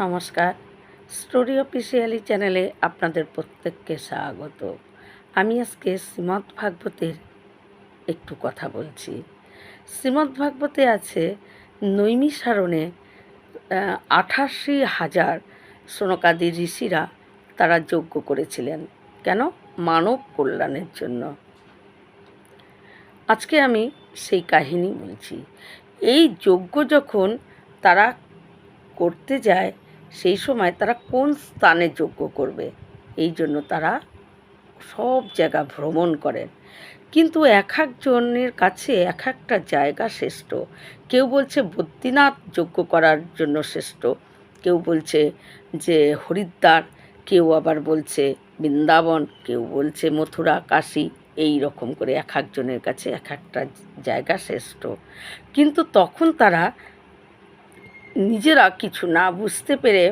নমস্কার। Story officially চ্যানেলে আপনাদের প্রত্যেককে স্বাগত। আমি আজকে শ্রীমদ্ ভাগবতের একটু কথা বলছি। শ্রীমদ্ ভাগবতে আছে নৈমিসারণে আঠাশি হাজার সোনকাদি ঋষিরা তারা যজ্ঞ করেছিলেন। কেন? মানব কল্যাণের জন্য। আজকে আমি সেই কাহিনী বলছি। এই যজ্ঞ যখন তারা করতে যায় সেই সময় তারা কোন স্থানে যজ্ঞ করবে? এই জন্য তারা সব জায়গা ভ্রমণ করেন। কিন্তু এক একজনের কাছে এক একটা জায়গা শ্রেষ্ঠ। কেউ বলছে বদ্রীনাথ যজ্ঞ করার জন্য শ্রেষ্ঠ। কেউ বলছে যে হরিদ্বার। কেউ আবার বলছে বৃন্দাবন। কেউ বলছে মথুরা, কাশী। এই রকম করে এক একজনের কাছে এক একটা জায়গা শ্রেষ্ঠ। কিন্তু তখন তারা নিজেরা কিছু না বুঝতে পেরে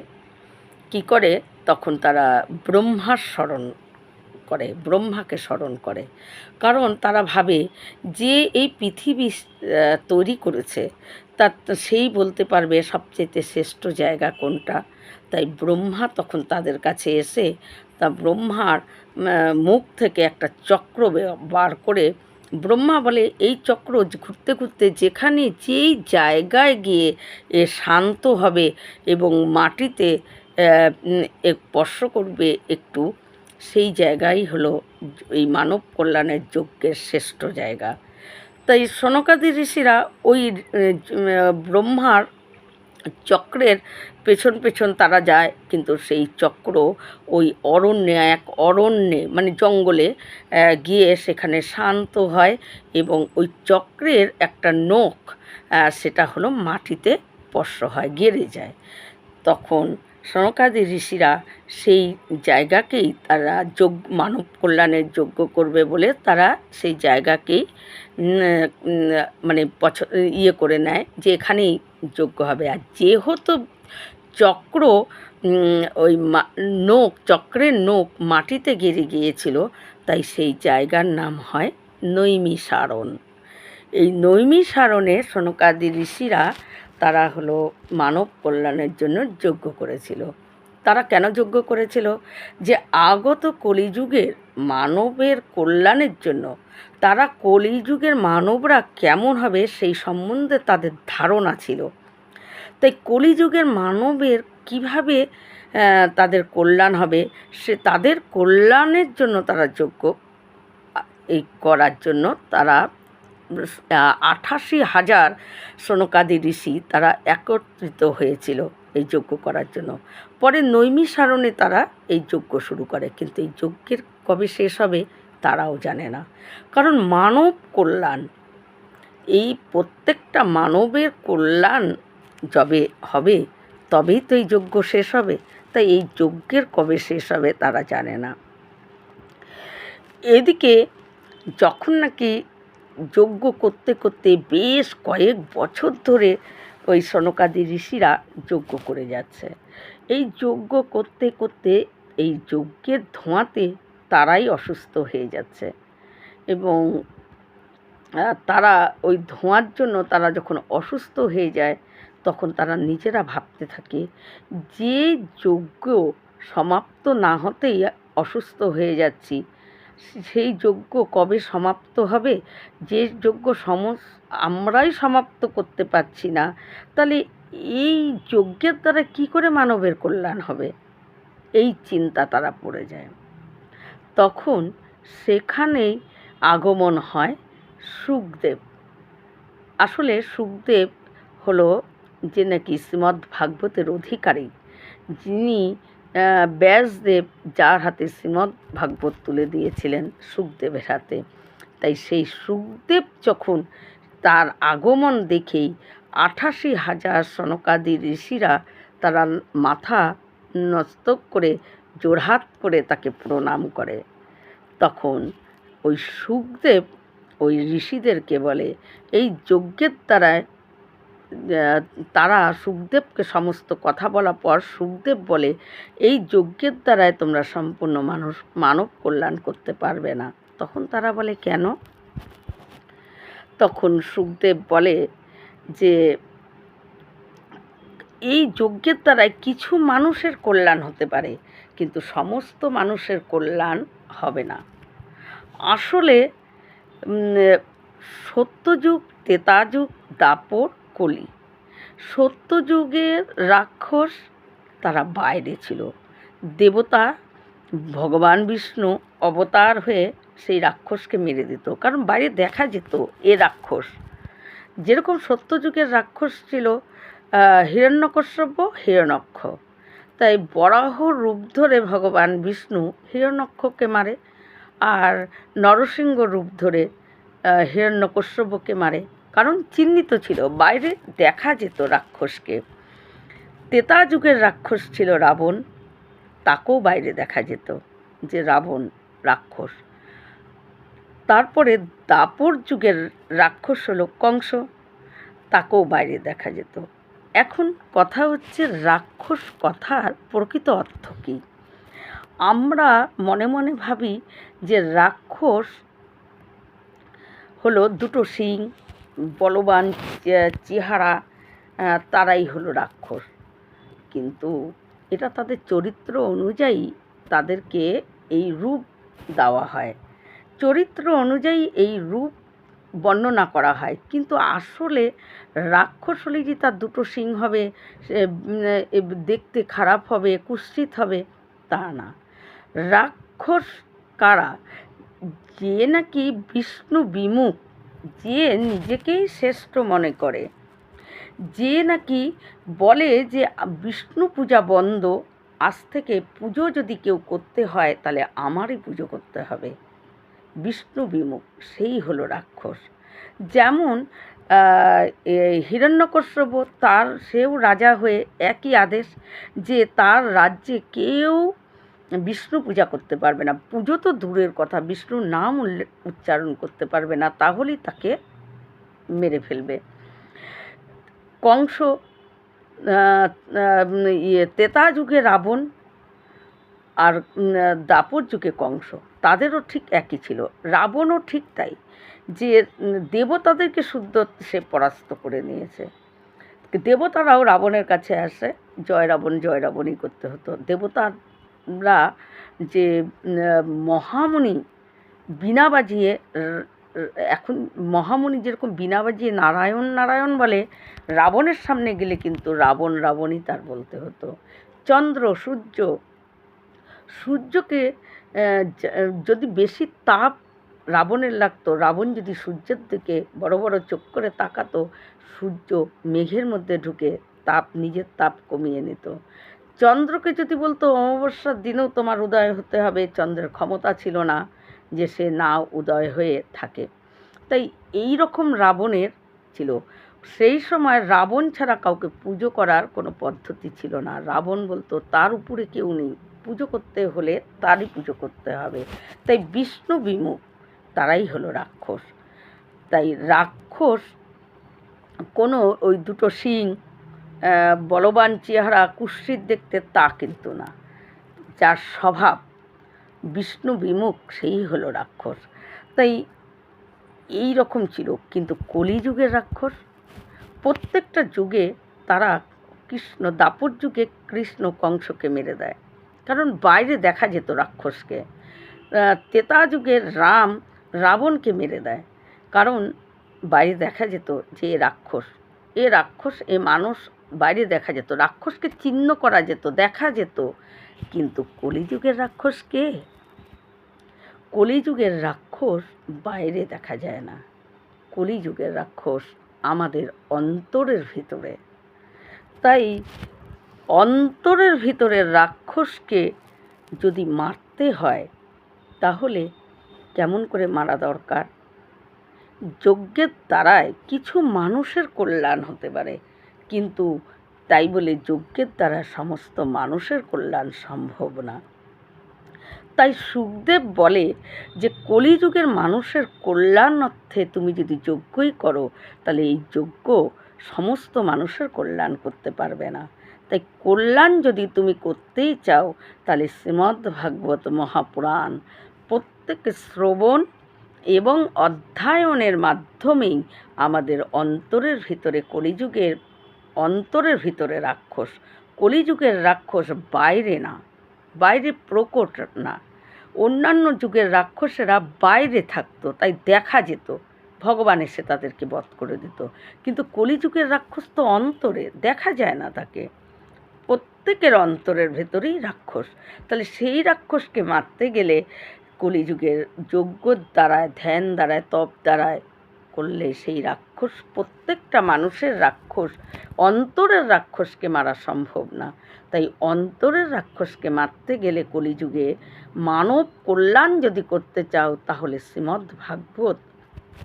কি করে, তখন তারা ব্রহ্মার স্মরণ করে, ব্রহ্মাকে স্মরণ করে। কারণ তারা ভাবে যে এই পৃথিবী তৈরি করেছে, তার সেই বলতে পারবে সবচেয়ে শ্রেষ্ঠ জায়গা কোনটা। তাই ব্রহ্মা তখন তাদের কাছে এসে, তা ব্রহ্মার মুখ থেকে একটা চক্র বার করে ব্রহ্মা বলে, এই চক্র ঘুরতে ঘুরতে যেখানে যেই জায়গায় গিয়ে এ শান্ত হবে এবং মাটিতে স্পর্শ করবে একটু, সেই জায়গাই হলো এই মানব কল্যাণের যজ্ঞের শ্রেষ্ঠ জায়গা। তাই সনকাদি ঋষিরা ওই ব্রহ্মার চক্রের পেছন পেছন তারা যায়, কিন্তু সেই চক্র ওই অরণ্যে, এক অরণ্যে মানে জঙ্গলে গিয়ে সেখানে শান্ত হয় এবং ওই চক্রের একটা নখ সেটা হলো মাটিতে স্পর্শ হয়, গেড়ে যায়। তখন সনকাদি ঋষিরা সেই জায়গাকেই তারা যোগ, মানব কল্যাণের যোগ্য করবে বলে তারা সেই জায়গাকেই মানে পছ ইয়ে করে নেয় যে এখানেই যজ্ঞ হবে। আর যেহেতু চক্র ওই নোক, চক্রের নোক মাটিতে গেড়ে গিয়েছিল, তাই সেই জায়গার নাম হয় নৈমিসারণ এই নৈমিসারণে সনকাদি ঋষিরা তারা হলো মানব কল্যাণের জন্য যজ্ঞ করেছিল। তারা কেন যোগ্য করেছিল? যে আগত কলিযুগের মানবের কল্যাণের জন্য। তারা কলিযুগের মানবরা কেমন হবে সেই সম্বন্ধে তাদের ধারণা ছিল। তাই কলিযুগের মানবের কীভাবে তাদের কল্যাণ হবে, সে তাদের কল্যাণের জন্য তারা যোগ্য এই করার জন্য তারা আঠাশি হাজার সনকাদি ঋষি তারা একত্রিত হয়েছিল এই যজ্ঞ করার জন্য। পরে নৈমিসারণে তারা এই যজ্ঞ শুরু করে, কিন্তু এই যজ্ঞের কবে শেষ হবে তারাও জানে না। কারণ মানব কল্যাণ, এই প্রত্যেকটা মানবের কল্যাণ যবে হবে, তবেই তো এই যজ্ঞ শেষ হবে। তাই এই যজ্ঞের কবে শেষ হবে তারা জানে না। এদিকে যখন নাকি যজ্ঞ করতে করতে বেশ কয়েক বছর ধরে ওই সনকাদি ঋষিরা যজ্ঞ করে যাচ্ছে। এই যজ্ঞ করতে করতে এই যজ্ঞের ধোঁয়াতে তারাই অসুস্থ হয়ে যাচ্ছে এবং তারা ওই ধোঁয়ার জন্য তারা যখন অসুস্থ হয়ে যায়, তখন তারা নিজেরা ভাবতে থাকে যে যজ্ঞ সমাপ্ত না হতেই অসুস্থ হয়ে যাচ্ছি সেই যজ্ঞ কবে সমাপ্ত হবে? যে যজ্ঞ সমস আমরাই সমাপ্ত করতে পারছি না, তাহলে এই যজ্ঞের দ্বারা কি করে মানবের কল্যাণ হবে? এই চিন্তা তারা পড়ে যায়। তখন সেখানেই আগমন হয় সুখদেব। আসলে সুখদেব হলো যে নাকি শ্রীমদ্ ভাগবতের অধিকারী, যিনি ব্যাসদেব যার হাতে শ্রীমদ্ ভাগবত তুলে দিয়েছিলেন সুখদেবের হাতে। তাই সেই সুখদেব যখন তার আগমন দেখেই আঠাশি হাজার সনকাদি ঋষিরা তারা মাথা নস্তক করে, জোড়হাত করে তাকে প্রণাম করে। তখন ওই সুখদেব ওই ঋষিদেরকে বলে, এই যজ্ঞের দ্বারায় তারা সুখদেবকে সমস্ত কথা বলার পর সুখদেব বলে, এই যজ্ঞের দ্বারায় তোমরা সম্পূর্ণ মানুষ, মানব কল্যাণ করতে পারবে না। তখন তারা বলে, কেন? তখন সুখদেব বলে যে, এই যজ্ঞের দ্বারাই কিছু মানুষের কল্যাণ হতে পারে, কিন্তু সমস্ত মানুষের কল্যাণ হবে না। আসলে সত্যযুগ, তেতাযুগ দাপর কলি। সত্যযুগের রাক্ষস তারা বাইরে ছিল। দেবতা ভগবান বিষ্ণু অবতার হয়ে সেই রাক্ষসকে মেরে দিত। কারণ বাইরে দেখা যেত এ রাক্ষস। যেরকম সত্যযুগের রাক্ষস ছিল হিরণ্যকশ্যপ হিরণক্ষ তাই বরাহ রূপ ধরে ভগবান বিষ্ণু হিরণক্ষকে মারে আর নরসিংহ রূপ ধরে হিরণ্যকশ্যপকে মারে। চিহ্নিত ছিল। বাইরে দেখা যেত রাক্ষসকে। তেতা যুগের রাক্ষস ছিল রাবণ, তাকেও বাইরে দেখা যেত যে রাবণ রাক্ষস। তারপরে দাপর যুগের রাক্ষস হলো কংস, তাকেও বাইরে দেখা যেত। এখন কথা হচ্ছে রাক্ষস কথার প্রকৃত অর্থ কী? আমরা মনে মনে ভাবি যে রাক্ষস হলো দুটো শিং বলবান চেহারা তারাই হলো রাক্ষস। কিন্তু এটা তাদের চরিত্র অনুযায়ী তাদেরকে এই রূপ দেওয়া হয়। চরিত্র অনুযায়ী এই রূপ বর্ণনা করা হয়। কিন্তু আসলে রাক্ষস হলে যে তার দুটো সিং হবে দেখতে খারাপ হবে কুৎসিত হবে, তা না। রাক্ষস কারা? যে নাকি বিষ্ণু বিমুখ যে নিজেকেই শ্রেষ্ঠ মনে করে, যে নাকি বলে যে বিষ্ণু পূজা বন্ধ, আজ থেকে পুজো যদি কেউ করতে হয়, তাহলে আমারই পুজো করতে হবে। বিষ্ণু বিমুখ, সেই হলো রাক্ষস। যেমন হিরণ্যকশ্যপ, তার সেও রাজা হয়ে একই আদেশ যে তার রাজ্যে কেউ বিষ্ণু পূজা করতে পারবে না। পুজো তো দূরের কথা বিষ্ণুর নাম উচ্চারণ করতে পারবে না, তাহলেই তাকে মেরে ফেলবে। কংস ইয়ে তেতা যুগে রাবণ আর দাপর যুগে কংস, তাদেরও ঠিক একই ছিল। রাবণও ঠিক তাই, যে দেবতাদেরকে শুদ্ধ সে পরাস্ত করে নিয়েছে। দেবতারাও রাবণের কাছে আসে, জয় রাবণ, জয় রাবণই করতে হতো। দেবতারা যে উম, মহামুনি বীণা বাজিয়ে এখন মহামুনি যেরকম বীণা বাজিয়ে নারায়ণ নারায়ণ বলে রাবণের সামনে গেলে কিন্তু রাবণ রাবণই তার বলতে হতো। চন্দ্র সূর্য সূর্যকে যদি বেশি তাপ রাবণের লাগতো রাবণ যদি সূর্যের দিকে বড় বড় চোখ করে তাকাতো সূর্য মেঘের মধ্যে ঢুকে তাপ নিজের তাপ কমিয়ে নিত। চন্দ্রকে যদি বলতো অমাবস্যার দিনেও তোমার উদয় হতে হবে চন্দ্রের ক্ষমতা ছিল না যে সে না উদয় হয়ে থাকে। তাই এই রকম রাবণের ছিল। সেই সময় রাবণ ছাড়া কাউকে পুজো করার কোনো পদ্ধতি ছিল না। রাবণ বলতো তার উপরে কেউ নেই। পুজো করতে হলে তারই পুজো করতে হবে। তাই বিষ্ণু বিমুখ তারাই হলো রাক্ষস। তাই রাক্ষস কোনো ওই দুটো আহ, বলবান চেহারা কুৎসিত দেখতে তা কিন্তু না। যার স্বভাব বিষ্ণু বিমুখ, সেই হলো রাক্ষস। তাই এই রকম ছিল কিন্তু কলিযুগের রাক্ষস। প্রত্যেকটা যুগে তারা কৃষ্ণ, দাপর যুগে কৃষ্ণ কংসকে মেরে দেয়। কারণ বাইরে দেখা যেত রাক্ষসকে। তেতা যুগের রাম রাবণকে মেরে দেয়। কারণ বাইরে দেখা যেত যে এ রাক্ষস। এ রাক্ষস, এ মানুষ বাইরে দেখা যেত, রাক্ষসকে চিহ্ন করা যেত, দেখা যেত। কিন্তু কলিযুগের রাক্ষস কে? কলিযুগের রাক্ষস বাইরে দেখা যায় না। কলিযুগের রাক্ষস আমাদের অন্তরের ভিতরে। তাই অন্তরের ভিতরের রাক্ষসকে যদি মারতে হয়, তাহলে কেমন করে মারা দরকার? যজ্ঞের দ্বারায় কিছু মানুষের কল্যাণ হতে পারে। কিন্তু তাই বলে যজ্ঞের দ্বারা সমস্ত মানুষের কল্যাণ সম্ভব না। তাই সুখদেব বলে যে, কলিযুগের মানুষের কল্যাণ অর্থে তুমি যদি যজ্ঞই করো, তাহলে এই যজ্ঞ সমস্ত মানুষের কল্যাণ করতে পারবে না। তাই কল্যাণ যদি তুমি করতেই চাও, তাহলে শ্রীমদ্ ভাগবত মহাপুরাণ প্রত্যেক শ্রবণ এবং অধ্যয়নের মাধ্যমেই আমাদের অন্তরের ভিতরে কলিযুগের অন্তরের ভিতরে রাক্ষস, কলিযুগের রাক্ষস বাইরে না, বাইরে প্রকট না। অন্যান্য যুগের রাক্ষসেরা বাইরে থাকতো, তাই দেখা যেত, ভগবান এসে তাদেরকে বধ করে দিত। কিন্তু কলিযুগের রাক্ষস তো অন্তরে, দেখা যায় না তাকে। প্রত্যেকের অন্তরের ভেতরেই রাক্ষস। তাহলে সেই রাক্ষসকে মারতে গেলে কলিযুগের যজ্ঞর দ্বারায়, ধ্যান দ্বারায়, তপ দ্বারায় করলে সেই রাক্ষস, প্রত্যেকটা মানুষের রাক্ষস, অন্তরের রাক্ষসকে মারা সম্ভব না। তাই অন্তরের রাক্ষসকে মারতে গেলে কলিযুগে মানব কল্যাণ যদি করতে চাও, তাহলে শ্রীমদ্ ভাগবত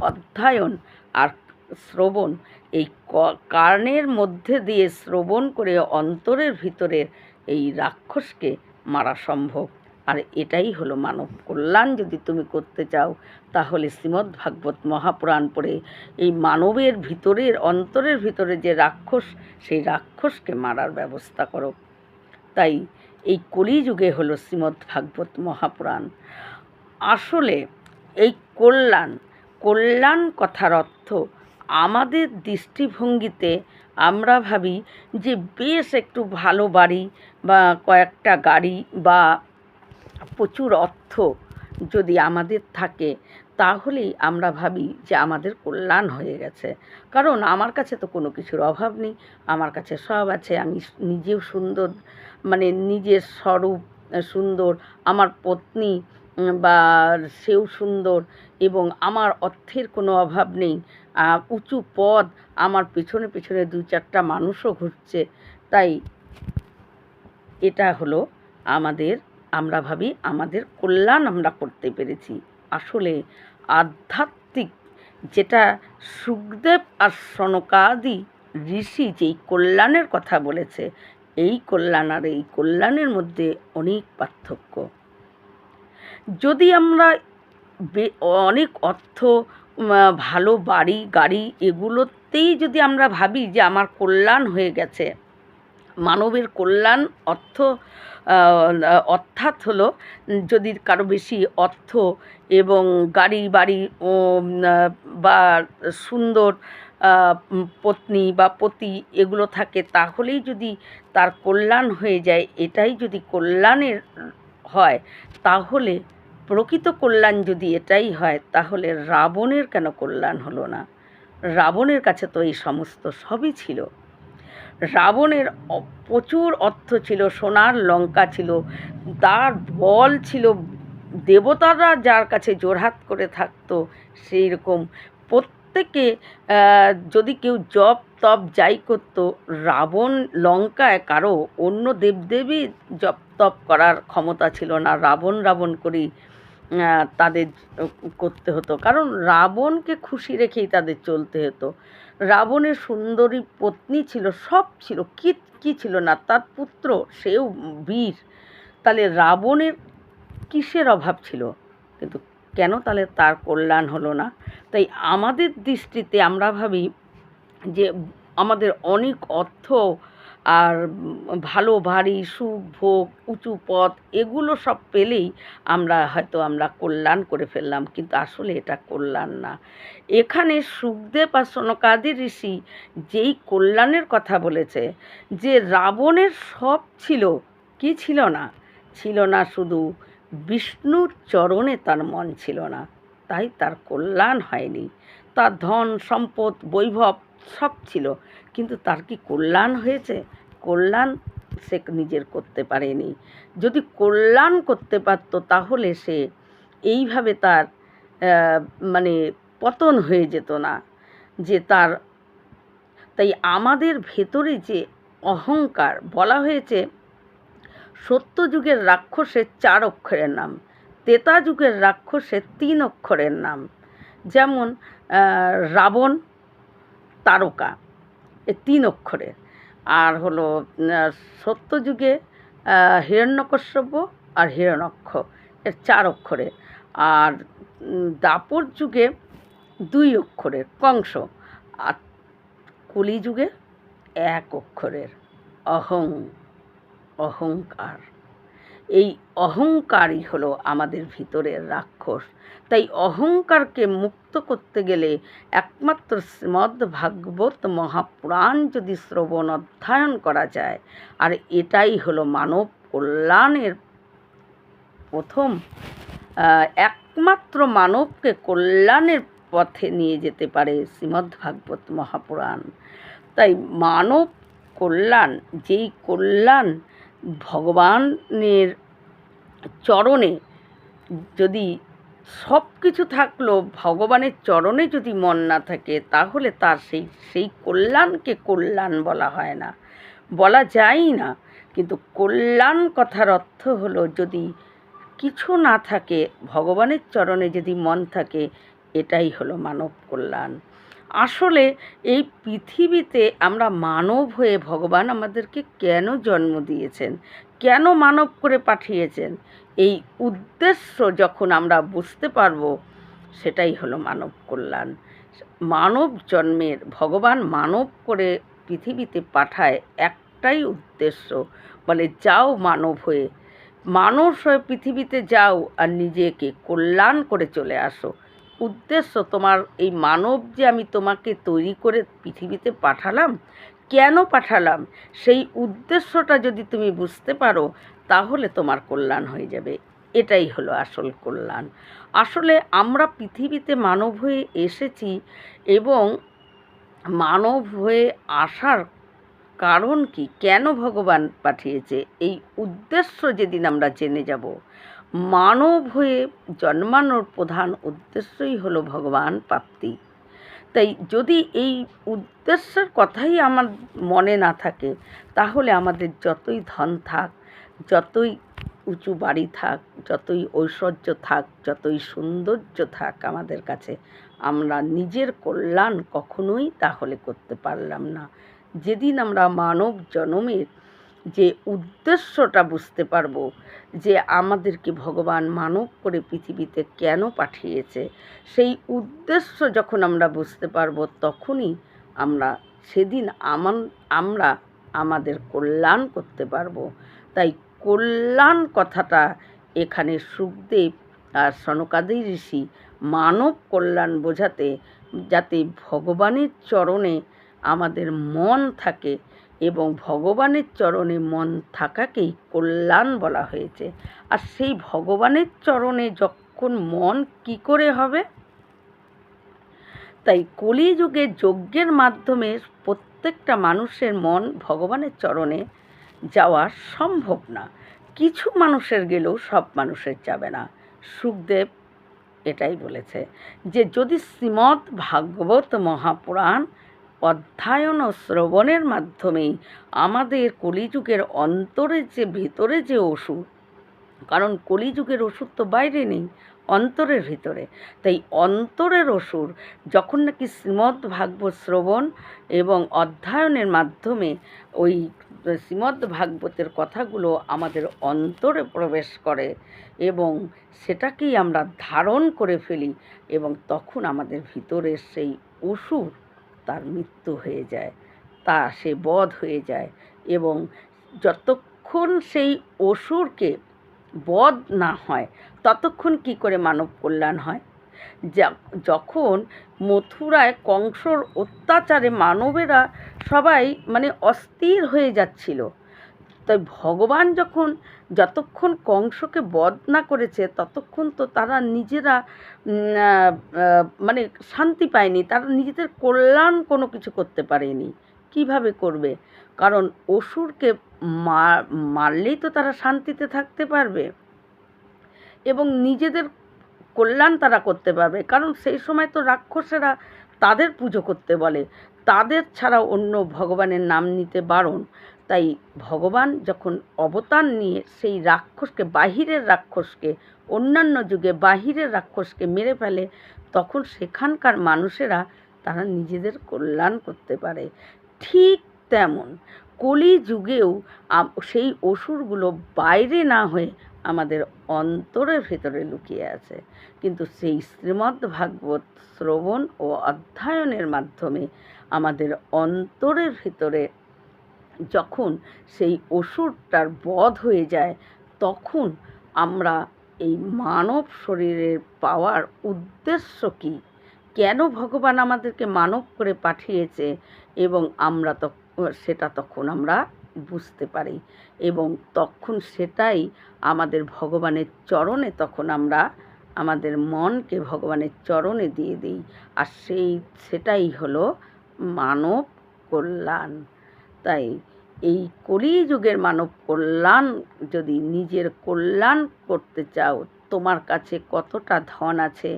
অধ্যয়ন আর শ্রবণ, এই ক- কানের মধ্যে দিয়ে শ্রবণ করে অন্তরের ভিতরের এই রাক্ষসকে মারা সম্ভব। আর এটাই হলো মানব কল্যাণ যদি তুমি করতে চাও, তাহলে শ্রীমদ্ ভাগবত মহাপুরাণ পড়ে এই মানবের ভিতরের, অন্তরের ভিতরে যে রাক্ষস, সেই রাক্ষসকে মারার ব্যবস্থা করো। তাই এই কলিযুগে হলো শ্রীমদ্ ভাগবত মহাপুরাণ। আসলে এই কল্যাণ কল্যাণ কথার অর্থ আমাদের দৃষ্টিভঙ্গিতে আমরা ভাবি যে বেশ একটু ভালো বাড়ি বা কয়েকটা গাড়ি বা প্রচুর অর্থ যদি আমাদের থাকে, তাহলেই আমরা ভাবি যে আমাদের কল্যাণ হয়ে গেছে। কারণ আমার কাছে তো কোনো কিছুর অভাব নেই, আমার কাছে সব আছে, আমি নিজেও সুন্দর মানে নিজের স্বরূপ সুন্দর, আমার পত্নী বা সেও সুন্দর এবং আমার অর্থের কোনো অভাব নেই উঁচু পদ, আমার পেছনে পেছনে দু চারটা মানুষও ঘুরছে, তাই এটা হলো আমাদের আমরা ভাবি আমাদের কল্যাণ আমরা করতে পেরেছি। আসলে আধ্যাত্মিক যেটা সুখদেব আর সনকাদি ঋষি যেই কল্যাণের কথা বলেছে, এই কল্যাণ আর এই কল্যাণের মধ্যে অনেক পার্থক্য। যদি আমরা অনেক অর্থ ভালো বাড়ি, গাড়ি এগুলোতেই যদি আমরা ভাবি যে আমার কল্যাণ হয়ে গেছে মানবের কল্যাণ অর্থ অর্থাৎ হলো যদি কারও বেশি অর্থ এবং গাড়ি বাড়ি আহ, বা সুন্দর পত্নী বা পতি এগুলো থাকে তাহলেই যদি তার কল্যাণ হয়ে যায় এটাই যদি কল্যাণের হয় তাহলে প্রকৃত কল্যাণ যদি এটাই হয় তাহলে রাবণের কেন কল্যাণ হলো না? রাবণের কাছে তো এই সমস্ত সবই ছিল। রাবণের প্রচুর অর্থ ছিল, সোনার লঙ্কা ছিল, তার বল ছিল, দেবতারা যার কাছে জোরহাত করে থাকতো সেই রকম। প্রত্যেকে যদি কেউ জপ তপ যাই করতো, রাবণ লঙ্কায় কারও অন্য দেবদেবী জপ তপ করার ক্ষমতা ছিল না। রাবণ রাবণ করেই তাদের করতে হতো। কারণ রাবণকে খুশি রেখেই তাদের চলতে হতো। রাবণের সুন্দরী পত্নী ছিল, সব ছিল, কি কি ছিল না? তার পুত্র, সেও বীর। তাহলে রাবণের কিসের অভাব ছিল? কিন্তু কেন তাহলে তার কল্যাণ হলো না? তাই আমাদের দৃষ্টিতে আমরা ভাবি যে আমাদের অনেক অর্থ আর ভালো বাড়ি, সুখ, ভোগ, উঁচু পথ এগুলো সব পেলেই আমরা হয়তো আমরা কল্যাণ করে ফেললাম, কিন্তু আসলে এটা কল্যাণ না। এখানে সুখদেব আর সনকাদি ঋষি যেই কল্যাণের কথা বলেছে, যে রাবণের সব ছিল, কি ছিল না? ছিল না শুধু বিষ্ণুর চরণে তার মন ছিল না, তাই তার কল্যাণ হয়নি। তার ধন, সম্পদ, বৈভব সব ছিল কিন্তু তার কি কল্যাণ হয়েছে? কল্যাণ সে নিজের করতে পারেনি। যদি কল্যাণ করতে পারত তাহলে সে এইভাবে তার মানে পতন হয়ে যেত না, যে তার, তাই আমাদের ভেতরে যে অহংকার বলা হয়েছে সত্যযুগের রাক্ষসের চার অক্ষরের নাম, তেতা যুগের রাক্ষসের তিন অক্ষরের নাম, যেমন রাবণ, তারকা। তিন অক্ষরের আর হলো সত্য সত্যযুগে হিরণ্যকশ্যপ আর হিরণক্ষ এর চার অক্ষরে। আর দাপর যুগে দুই অক্ষরের কংস। আর কলিযুগে এক অক্ষরের, অহং, অহংকার। এই অহংকারই হলো আমাদের ভিতরের রাক্ষস। তাই অহংকারকে মুক্ত করতে গেলে একমাত্র শ্রীমদ্ ভাগবত মহাপুরাণ যদি শ্রবণ অধ্যয়ন করা যায়, আর এটাই হলো মানব কল্যাণের প্রথম একমাত্র মানবকে কল্যাণের পথে নিয়ে যেতে পারে শ্রীমদ্ ভাগবত মহাপুরাণ। তাই মানব কল্যাণ, যেই কল্যাণ ভগবানের চরণে যদি সব কিছু থাকল, ভগবানের চরণে যদি মন না থাকে, তাহলে তার সেই সেই কল্যাণকে কল্যাণ বলা হয় না। বলা যায়ই না, কিন্তু কল্যাণ কথার অর্থ হলো যদি কিছু না থাকে, ভগবানের চরণে যদি মন থাকে, এটাই হলো মানব কল্যাণ। আসলে এই পৃথিবীতে আমরা মানব হয়ে ভগবান আমাদেরকে কেন জন্ম দিয়েছেন? কেন মানব করে পাঠিয়েছেন? এই উদ্দেশ্য যখন আমরা বুঝতে পারব, সেটাই হলো মানব কল্যাণ। মানব জন্মের, ভগবান মানব করে পৃথিবীতে পাঠায় একটাই উদ্দেশ্য, বলে যাও মানব হয়ে। মানুষ হয়ে পৃথিবীতে যাও আর নিজেকে কল্যাণ করে চলে আসো। উদ্দেশ্য তোমার এই মানব যে আমি তোমাকে তৈরি করে পৃথিবীতে পাঠালাম, কেন পাঠালাম? সেই উদ্দেশ্যটা যদি তুমি বুঝতে পারো, তাহলে তোমার কল্যাণ হয়ে যাবে। এটাই হলো আসল কল্যাণ। আসলে আমরা পৃথিবীতে মানব হয়ে এসেছি এবং মানব হয়ে আসার কারণ কি? কেন ভগবান পাঠিয়েছে? এই উদ্দেশ্য যেদিন আমরা জেনে যাব মানব হয়ে জন্মানোর প্রধান উদ্দেশ্যই হলো ভগবান প্রাপ্তি। তাই যদি এই উদ্দেশ্যের কথাই আমার মনে না থাকে, তাহলে আমাদের যতই ধন থাক, যতই উঁচু বাড়ি থাক, যতই ঐশ্বর্য থাক, যতই সৌন্দর্য থাক আমাদের কাছে, আমরা নিজের কল্যাণ কখনোই তাহলে করতে পারলাম না। যেদিন আমরা মানব জনমের যে উদ্দেশ্যটা বুঝতে পারব যে আমাদেরকে ভগবান মানব করে পৃথিবীতে কেন পাঠিয়েছে, সেই উদ্দেশ্য যখন আমরা বুঝতে পারব তখনই আমরা, সেদিন আমান, আমরা আমাদের কল্যাণ করতে পারব। তাই কল্যাণ কথাটা এখানে সুখদেব আর সনকাদি ঋষি মানব কল্যাণ বোঝাতে, যাতে ভগবানের চরণে আমাদের মন থাকে এবং ভগবানের চরণে মন থাকাকেই কল্যাণ বলা হয়েছে। আর সেই ভগবানের চরণে যখন মন কি করে হবে? তাই কলিযুগে যজ্ঞের মাধ্যমে প্রত্যেকটা মানুষের মন ভগবানের চরণে যাওয়া সম্ভব না। কিছু মানুষের গেলেও সব মানুষের যাবে না। সুখদেব এটাই বলেছে যে, যদি শ্রীমদ্ ভাগবত মহাপুরাণ অধ্যয়ন ও শ্রবণের মাধ্যমেই আমাদের কলিযুগের অন্তরে যে, ভেতরে যে ওষুধ, কারণ কলিযুগের ওষুধ তো বাইরে নেই, অন্তরের ভিতরে। তাই অন্তরের অসুর যখন নাকি শ্রীমদ্ ভাগবত শ্রবণ এবং অধ্যয়নের মাধ্যমে ওই শ্রীমদ্ ভাগবতের কথাগুলো আমাদের অন্তরে প্রবেশ করে এবং সেটাকেই আমরা ধারণ করে ফেলি এবং তখন আমাদের ভিতরের সেই অসুর তার মৃত্যু হয়ে যায়, তা সে বধ হয়ে যায় এবং যতক্ষণ সেই অসুরকে বধ না হয়, ততক্ষণ কি করে মানব কল্যাণ হয়? যখন মথুরায় কংসর অত্যাচারে মানবেরা সবাই মানে অস্থির হয়ে যাচ্ছিল, তাই ভগবান যখন যতক্ষণ কংসকে বধ না করেছে, ততক্ষণ তো তারা নিজেরা মানে শান্তি পায়নি। তারা নিজেদের কল্যাণ কোনো কিছু করতে পারেনি। কীভাবে করবে? কারণ অসুরকে মারলেই তো তারা শান্তিতে থাকতে পারবে। এবং নিজেদের কল্যাণ তারা করতে পারবে। কারণ সেই সময় তো রাক্ষসেরা তাদের পুজো করতে বলে। তাদের ছাড়া অন্য ভগবানের নাম নিতে বারণ। তাই ভগবান যখন অবতার নিয়ে সেই রাক্ষসকে, বাহিরের রাক্ষসকে, অন্যান্য যুগে বাহিরের রাক্ষসকে মেরে ফেলে, তখন সেখানকার মানুষেরা তারা নিজেদের কল্যাণ করতে পারে। ঠিক তেমন কলি যুগেও সেই অসুরগুলো বাইরে না হয়ে আমাদের অন্তরের ভেতরে লুকিয়ে আছে। কিন্তু সেই শ্রীমদ্ ভাগবত শ্রবণ ও অধ্যয়নের মাধ্যমে আমাদের অন্তরের ভেতরে যখন সেই অসুরটার বধ হয়ে যায়, তখন আমরা এই মানব শরীরের পাওয়ার উদ্দেশ্য কী? কেন ভগবান আমাদেরকে মানব করে পাঠিয়েছে? এবং আমরা তো সেটা তখন আমরা বুঝতে পারি। এবং তখন সেটাই আমাদের ভগবানের চরণে তখন আমরা, আমাদের মনকে ভগবানের চরণে দিয়ে দিই। আর সেই, সেটাই হলো মানব কল্যাণ। তাই এই কলিযুগের মানব কল্যাণ, যদি নিজের কল্যাণ করতে চাও, তোমার কাছে কতটা ধন আছে,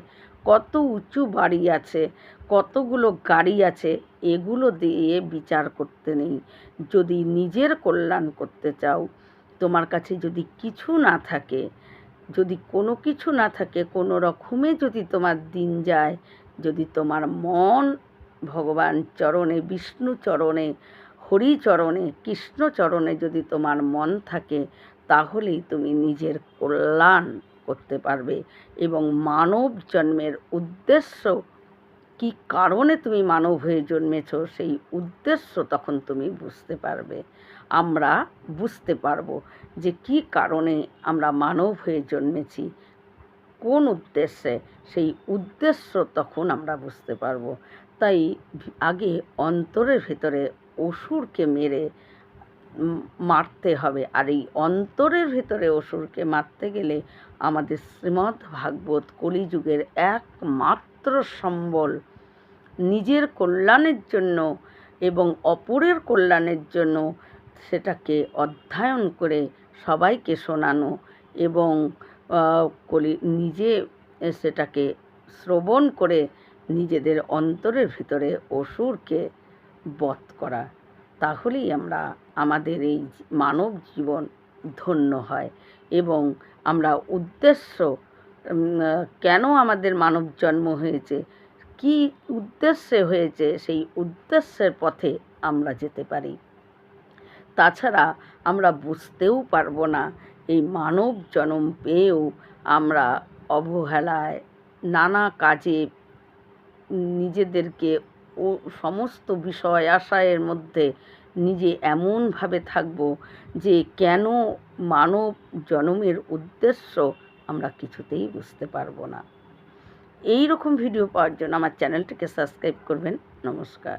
কত উঁচু বাড়ি আছে, কতগুলো গাড়ি আছে, এগুলো দিয়ে বিচার করতে নেই। যদি নিজের কল্যাণ করতে চাও, তোমার কাছে যদি কিছু না থাকে, যদি কোনো কিছু না থাকে, কোনো রকমে যদি তোমার দিন যায়, যদি তোমার মন ভগবান চরণে, বিষ্ণু চরণে হরি চরণে কৃষ্ণ চরণে যদি তোমার মন থাকে, তাহলেই তুমি নিজের কল্যাণ করতে পারবে। এবং মানব জন্মের উদ্দেশ্য, কি কারণে তুমি মানব হয়ে জন্মেছ, সেই উদ্দেশ্য তখন তুমি বুঝতে পারবে। আমরা বুঝতে পারব যে কি কারণে আমরা মানব হয়ে জন্মেছি, কোন উদ্দেশ্যে সেই উদ্দেশ্য তখন আমরা বুঝতে পারব। তাই আগে অন্তরের ভেতরে অসুরকে মেরে মারতে হবে। আর এই অন্তরের ভেতরে অসুরকে মারতে গেলে আমাদের শ্রীমদ্ ভাগবত কলিযুগের একমাত্র সম্বল নিজের কল্যাণের জন্য এবং অপরের কল্যাণের জন্য সেটাকে অধ্যয়ন করে সবাইকে শোনানো এবং কলি, নিজে সেটাকে শ্রবণ করে নিজেদের অন্তরের ভিতরে অসুরকে বধ করা। তাহলেই আমরা, আমাদের এই মানব জীবন ধন্য হয় এবং আমরা উদ্দেশ্য কেন আমাদের মানব জন্ম হয়েছে, কি উদ্দেশ্যে হয়েছে, সেই উদ্দেশ্যের পথে আমরা যেতে পারি। তাছাড়া আমরা বুঝতেও পারব না, এই মানব জন্ম পেয়েও আমরা অবহেলায় নানা কাজে নিজেদেরকে ও সমস্ত বিষয় আশায়ের মধ্যে নিজে এমনভাবে থাকব যে কেন মানব জনমের উদ্দেশ্য আমরা কিছুতেই বুঝতে পারব না। এই রকম ভিডিও পাওয়ার জন্য আমার চ্যানেলটিকে সাবস্ক্রাইব করবেন। নমস্কার।